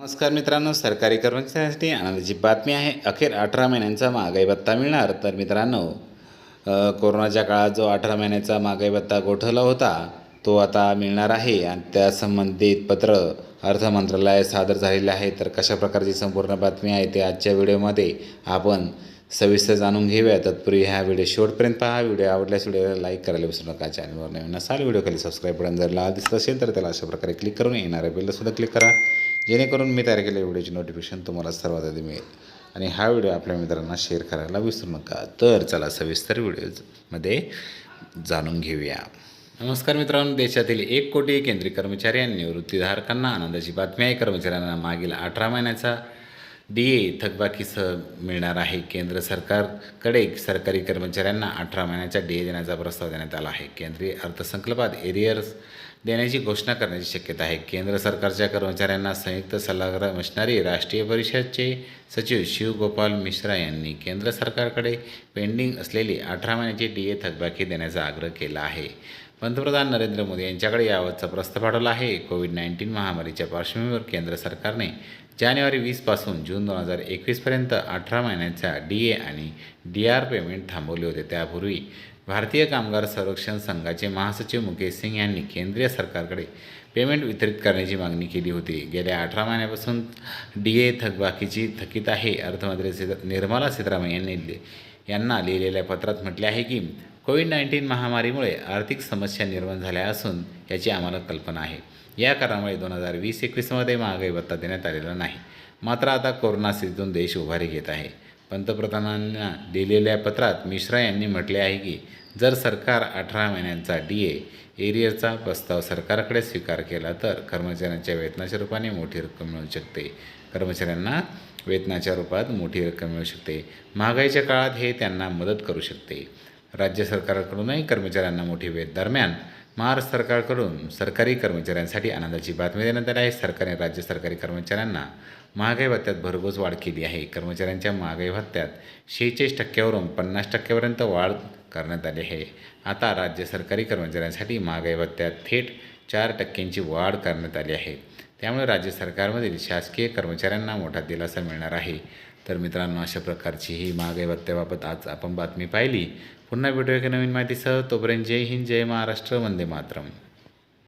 नमस्कार मित्रांनो सरकारी कर्मचाऱ्यांसाठी आनंदाची बातमी आहे. अखेर अठरा महिन्यांचा महागाई भत्ता मिळणार तर मित्रांनो कोरोनाच्या काळात जो अठरा महिन्याचा महागाई भत्ता गोठवला होता तो आता मिळणार आहे. आणि त्या संबंधित पत्र अर्थ मंत्रालयात सादर झालेले आहे. तर कशा प्रकारची संपूर्ण बातमी आहे ते आजच्या व्हिडिओमध्ये आपण सविस्तर जाणून घेऊया. तत्पूर्वी ह्या व्हिडिओ शेवटपर्यंत पहा. व्हिडिओ आवडल्यास व्हिडिओला लाईक करायला विसरू नका. चॅनलवर नवीन असाल व्हिडिओ खाली सबस्क्राईब बटन जर लाल दिसत असेल तर त्याला अशा प्रकारे क्लिक करून येणाऱ्या बेलसुद्धा क्लिक करा. जेणेकरून मी तयार केलेल्या व्हिडिओची नोटिफिकेशन तुम्हाला सर्वात आधी मिळेल. आणि हा व्हिडिओ आपल्या मित्रांना शेअर करायला विसरू नका. तर चला सविस्तर व्हिडिओमध्ये जाणून घेऊया. नमस्कार मित्रांनो देशातील एक कोटी केंद्रीय कर्मचारी आणि निवृत्तीधारकांना आनंदाची बातमी आहे. कर्मचाऱ्यांना मागील अठरा महिन्याचा डी ए थकबाकीसह मिळणार आहे. केंद्र सरकारकडे सरकारी कर्मचाऱ्यांना अठरा महिन्याचा डी ए देण्याचा प्रस्ताव देण्यात आला आहे. केंद्रीय अर्थसंकल्पात एरियर्स देण्याची घोषणा करण्याची शक्यता आहे. केंद्र सरकारच्या कर्मचाऱ्यांना संयुक्त सल्लागार असणारी राष्ट्रीय परिषदचे सचिव शिवगोपाल मिश्रा यांनी केंद्र सरकारकडे पेंडिंग असलेली अठरा महिन्याची डी ए थकबाकी देण्याचा आग्रह केला आहे. पंतप्रधान नरेंद्र मोदी यांच्याकडे याबाबतचा प्रस्ताव पाठवला आहे. कोविड नाईन्टीन महामारीच्या पार्श्वभूमीवर केंद्र सरकारने जानेवारी वीसपासून जून दोन हजार एकवीसपर्यंत अठरा महिन्यांच्या डी ए आणि डी आर पेमेंट थांबवले होते. त्यापूर्वी भारतीय कामगार संरक्षण संघाचे महासचिव मुकेश सिंग यांनी केंद्रीय सरकारकडे पेमेंट वितरित करण्याची मागणी केली होती. गेल्या अठरा महिन्यापासून डी ए थकबाकीची थकीत आहे अर्थमंत्री निर्मला सीतारामन यांनी यांना लिहिलेल्या पत्रात म्हटले आहे की कोविड नाईन्टीन महामारीमुळे आर्थिक समस्या निर्माण झाल्या असून याची आम्हाला कल्पना आहे. या कारणामुळे दोन हजार वीस एकवीसमध्ये महागाई भत्ता देण्यात आलेला नाही. मात्र आता कोरोना स्थितीतून देश उभारी घेत आहे. पंतप्रधानांना दिलेल्या पत्रात मिश्रा यांनी म्हटले आहे की जर सरकार अठरा महिन्यांचा डी ए एरियरचा प्रस्ताव सरकारकडे स्वीकार केला तर कर्मचाऱ्यांच्या वेतनाच्या रूपाने मोठी रक्कम मिळू शकते. कर्मचाऱ्यांना वेतनाच्या रूपात मोठी रक्कम मिळू शकते. महागाईच्या काळात हे त्यांना मदत करू शकते. राज्य सरकारकडूनही कर्मचाऱ्यांना मोठी वेध दरम्यान महाराष्ट्र सरकारकडून सरकारी कर्मचाऱ्यांसाठी आनंदाची बातमी देण्यात आली आहे. सरकारने राज्य सरकारी कर्मचाऱ्यांना महागाई भत्त्यात भरघोस वाढ केली आहे. कर्मचाऱ्यांच्या महागाई भत्त्यात शेहेचाळीस टक्क्यावरून पन्नास टक्क्यापर्यंत वाढ करण्यात आली आहे. आता राज्य सरकारी कर्मचाऱ्यांसाठी महागाई भत्त्यात थेट चार टक्क्यांची वाढ करण्यात आली आहे. त्यामुळे राज्य सरकारमधील शासकीय कर्मचाऱ्यांना मोठा दिलासा मिळणार आहे. तर मित्रांनो अशा प्रकारची ही महागाई भत्त्याबाबत आज आपण बातमी पाहिली. पुन्हा भेटूया एका नवीन माहितीसह. तोपर्यंत जय हिंद जय महाराष्ट्र. वंदे मातरम.